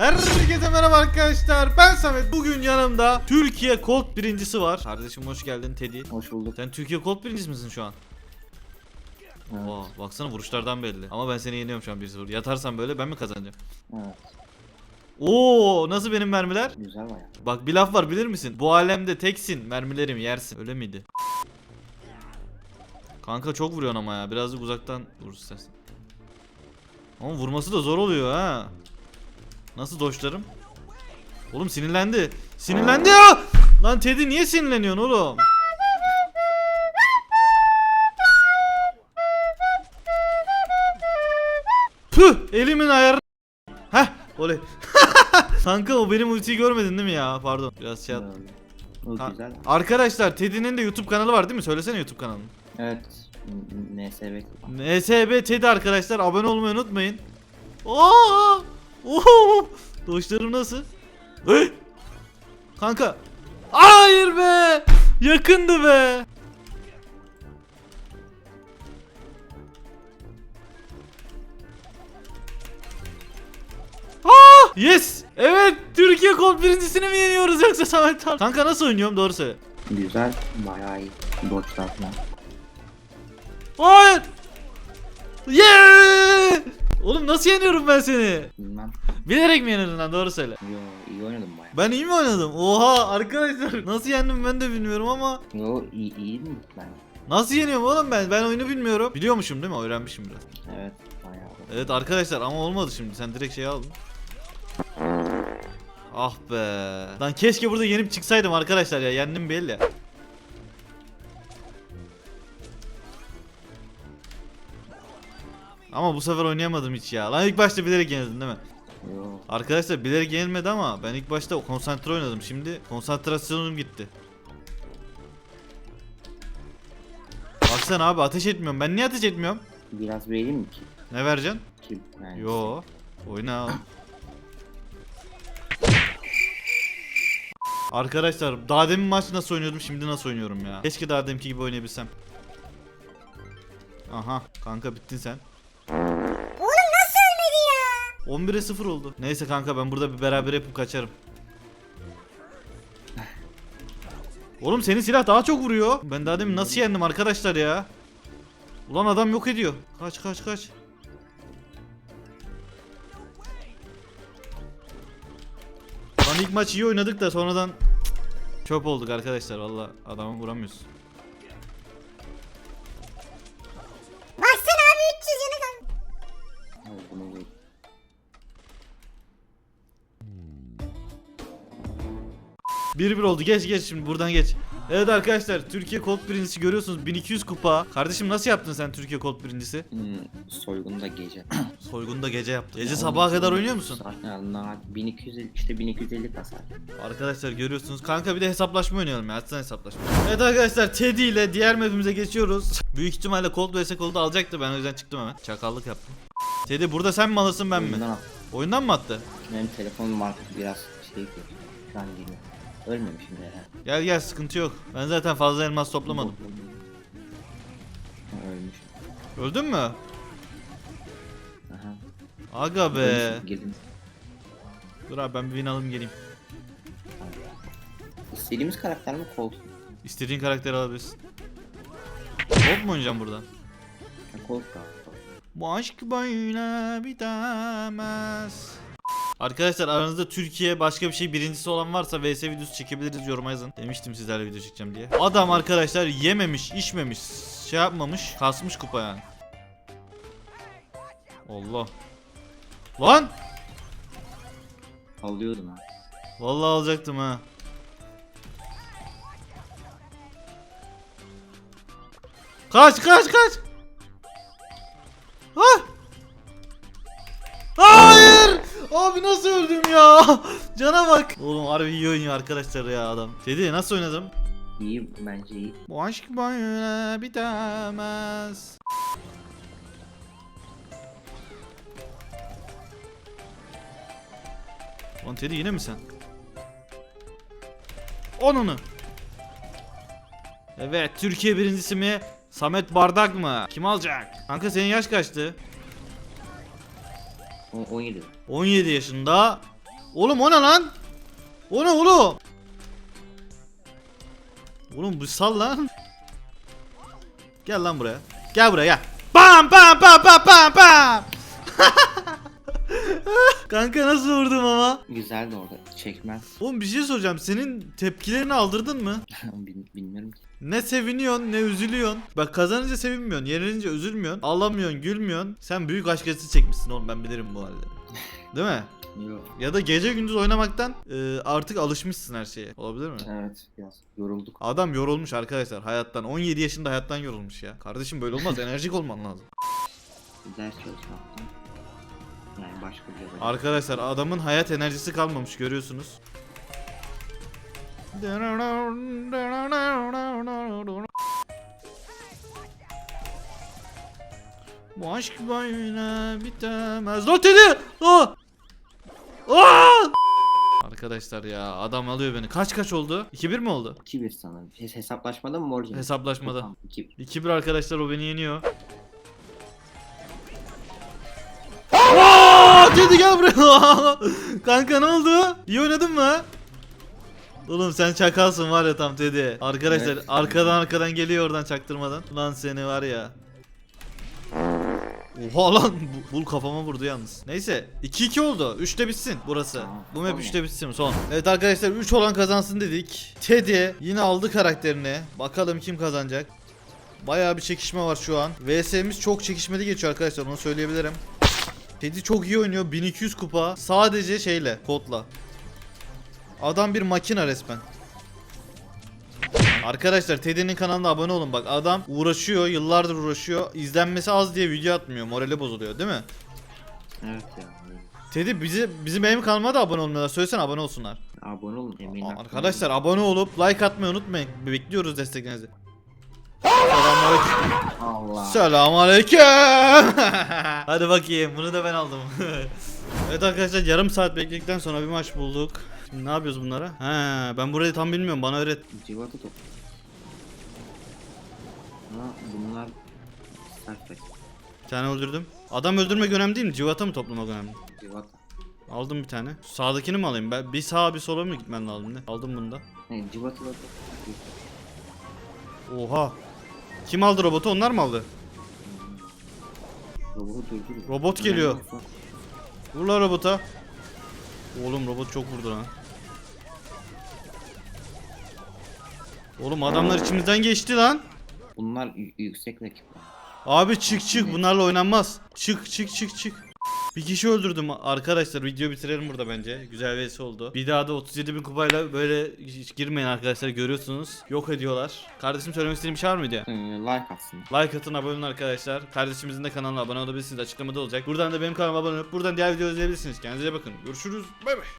Herkese merhaba arkadaşlar. Ben Samet. Bugün yanımda Türkiye Colt birincisi var. Kardeşim hoş geldin Teddy. Hoş bulduk. Sen Türkiye Colt birincisi misin şu an? Evet. Oo, baksana vuruşlardan belli. Ama ben seni yeniyorum şu an 1-0. Yatarsan böyle ben mi kazanacağım? evet. Oo, nasıl benim mermiler? Güzel baya. Bak bir laf var bilir misin? Bu alemde teksin, mermilerimi yersin. Öyle miydi? Kanka çok vuruyorsun ama ya. Birazcık uzaktan vur istersen. Ama vurması da zor oluyor ha. Nasıl doşlarım? Oğlum sinirlendi. Sinirlendi ya! Lan Teddy niye sinirleniyorsun oğlum? Püh! Elimin ayarı... Heh! Oley. Kanka o benim ultiyi görmedin değil mi ya? Pardon. Biraz şey yaptım. O Ha- güzel. Arkadaşlar Teddy'nin de YouTube kanalı var değil mi? Söylesene YouTube kanalını. Evet. NSB. NSB Teddy arkadaşlar abone olmayı unutmayın. Aa! Oo! Doşlarım nasıl? Hey! Kanka. Hayır be! Yakındı be. Aa! Yes! Evet! Türkiye Kol birincisini mi yeniyoruz yoksa Samet Kanka nasıl oynuyorum doğru söyle. Güzel. Bayağı iyi. Dodge'lar falan. Hayır! Yeah! Oğlum nasıl yeniyorum ben seni? Bilmem. Bilerek mi yenildin lan doğru söyle. Yo iyi oynadım baya. Ben iyi mi oynadım? Oha arkadaşlar nasıl yendim ben de bilmiyorum ama Yo iyi iyi mi bence? Nasıl yeniyorum oğlum ben? Ben oyunu bilmiyorum. Biliyormuşum değil mi? Öğrenmişim biraz. Evet. Bayağı. Evet arkadaşlar ama olmadı şimdi. Sen direkt şey aldın. Ah be. Lan keşke burada yenip çıksaydım arkadaşlar ya. Yendim belli. Ama bu sefer oynayamadım hiç ya. Lan ilk başta bilerek yenildin değil mi? Yo. Arkadaşlar bilerek yenilmedi ama ben ilk başta konsantre oynadım. Şimdi konsantrasyonum gitti. Baksana abi ateş etmiyorum. Ben niye ateş etmiyorum? Biraz vereyim mi ki? Ne vereceksin? Ki yani. Yo. Oyna. Arkadaşlar daha demin maç nasıl oynuyordum şimdi nasıl oynuyorum ya. Keşke daha deminki gibi oynayabilsem. Aha kanka bittin sen. Oğlum nasıl ölmedi ya? 11'e 0 oldu. Neyse kanka ben burada bir beraber yapıp kaçarım. Oğlum senin silah daha çok vuruyor. Ben daha demin nasıl yendim arkadaşlar ya? Ulan adam yok ediyor. Kaç kaç kaç. Lan ilk maç iyi oynadık da sonradan çöp olduk arkadaşlar valla adamı vuramıyoruz. 1-1 oldu. Geç geç şimdi buradan geç. Evet arkadaşlar Türkiye Kolt birincisi görüyorsunuz 1200 kupa. Kardeşim nasıl yaptın sen Türkiye Kolt birincisi? Hmm, soygunda gece. Soygunda gece yaptın. Gece sabaha kadar oynuyor musun? Ya, 1200 işte 1250 kasar. Arkadaşlar görüyorsunuz. Kanka bir de hesaplaşma oynayalım ya. Açsana hesaplaşma. Evet arkadaşlar Teddy ile diğer map'imize geçiyoruz. Büyük ihtimalle Colt vs Colt'u alacaktı. Ben o yüzden çıktım hemen. Çakallık yaptım. Teddy burada sen mi alırsın ben mi? Oyundan, Oyundan mı attı? benim telefonum artık biraz şey ki. Şu an geliyor. Ölmemişim herhalde. Gel gel sıkıntı yok. Ben zaten fazla elmas toplamadım. Ha, Ölmüş. Öldün mü? Aha. Aga be. Ölmüşüm, Girdim. Dur abi ben bir win alayım geleyim. İstediğimiz karakter mi Colt? İstediğin karakteri alabilirsin. Colt mu oynayacağım buradan? Ha, galiba. Bu aşk böyle bitemez. Arkadaşlar aranızda Türkiye başka bir şey birincisi olan varsa VS videosu çekebiliriz yoruma yazın. Demiştim sizlerle video çekeceğim diye. Adam arkadaşlar yememiş, içmemiş, şey yapmamış, kasmış kupa yani. Allah. Lan! Avlıyordum ha. Vallahi alacaktım ha. Kaç kaç kaç. Ha! Abi nasıl öldüm ya? Cana bak. Oğlum harbi iyi oynuyor arkadaşlar ya adam. Dedi nasıl oynadım? İyi bence iyi. Bu aşk böyle bitemez. Lan Teddy yine mi sen? Onunu. Evet Türkiye birincisi mi? Samet Bardak mı? Kim alacak? Kanka senin yaş kaçtı? O, 17. 17 yaşında Oğlum o ne lan? O ne oğlum? Oğlum bu sal lan. Gel lan buraya. Gel buraya gel. Bam bam bam bam bam bam. Kanka nasıl vurdum ama? Güzel de orada. Çekmez. Oğlum bir şey soracağım. Senin tepkilerini aldırdın mı? Bil- Bilmiyorum ki. Ne seviniyorsun ne üzülüyorsun. Bak kazanınca sevinmiyorsun. Yenilince üzülmüyorsun. Ağlamıyorsun gülmüyorsun. Sen büyük aşk acısı çekmişsin oğlum ben bilirim bu halleri. Değil mi? Yok. Ya da gece gündüz oynamaktan e, artık alışmışsın her şeye. Olabilir mi? Evet biraz yorulduk. Adam yorulmuş arkadaşlar hayattan. 17 yaşında hayattan yorulmuş ya. Kardeşim böyle olmaz. enerjik olman lazım. Ders çalışmaktan. Yani başka bir. Arkadaşlar adamın hayat enerjisi kalmamış görüyorsunuz. Bu aşk böyle bitemez. Lan Teddy! Aa! Aa! Arkadaşlar ya adam alıyor beni. Kaç kaç oldu? 2-1 mi oldu? 2-1 sanırım. Hes- Hesaplaşmada mı Morgan? Hesaplaşmada. Tamam, 2 2-1 arkadaşlar o beni yeniyor. Aa, Teddy gel buraya. Kanka ne oldu? İyi oynadın mı? Oğlum sen çakalsın var ya tam Teddy. Arkadaşlar Evet. arkadan arkadan geliyor oradan çaktırmadan. Lan seni var ya. Oha lan bu- bul kafama vurdu yalnız. Neyse 2-2 oldu. 3'te bitsin burası. Bu map son 3'te bitsin son. Evet arkadaşlar 3 olan kazansın dedik. Teddy yine aldı karakterini. Bakalım kim kazanacak. Bayağı bir çekişme var şu an. VS'miz çok çekişmeli geçiyor arkadaşlar onu söyleyebilirim. Teddy çok iyi oynuyor. 1200 kupa sadece şeyle, kodla. Adam bir makina resmen. Arkadaşlar Teddy'nin kanalına abone olun bak adam uğraşıyor yıllardır uğraşıyor izlenmesi az diye video atmıyor morali bozuluyor değil mi? Evet ya. Teddy bizi bizim benim kanalıma da abone olmuyorlar söylesene abone olsunlar. Abone olun emeğin hakkını Arkadaşlar abone olup like atmayı unutmayın bekliyoruz desteklerinizi. Selamünaleyküm. Allah. Selamünaleyküm. Hadi bakayım bunu da ben aldım. evet arkadaşlar yarım saat bekledikten sonra bir maç bulduk. Şimdi ne yapıyoruz bunlara? He ben burayı tam bilmiyorum bana öğret. Civata top. Ha bunlar sert Bir tane öldürdüm. Adam öldürmek önemli değil mi? Civata mı toplamak önemli? Civata. Aldım bir tane. Sağdakini mi alayım? Ben bir sağa bir sola mı gitmen lazım ne? Aldım bunu da. Ne Civata da Oha. Kim aldı robotu? Onlar mı aldı? Robotu. Robot geliyor. Vur lan robota. Oğlum robot çok vurdu lan. Oğlum adamlar içimizden geçti lan. Bunlar yüksek rakipler. Abi çık çık bunlarla oynanmaz. Çık çık çık çık. Bir kişi öldürdüm arkadaşlar video bitirelim burada bence. Güzel vs oldu. Bir daha da 37 bin kupayla böyle hiç girmeyin arkadaşlar görüyorsunuz. Yok ediyorlar. Kardeşim söylemek istediğin bir şey var mıydı? Ee, like atsın. Like atın abone olun arkadaşlar. Kardeşimizin de kanalına abone olabilirsiniz açıklamada olacak. Buradan da benim kanalıma abone olup buradan diğer videoları izleyebilirsiniz. Kendinize bakın. Görüşürüz. Bay bay.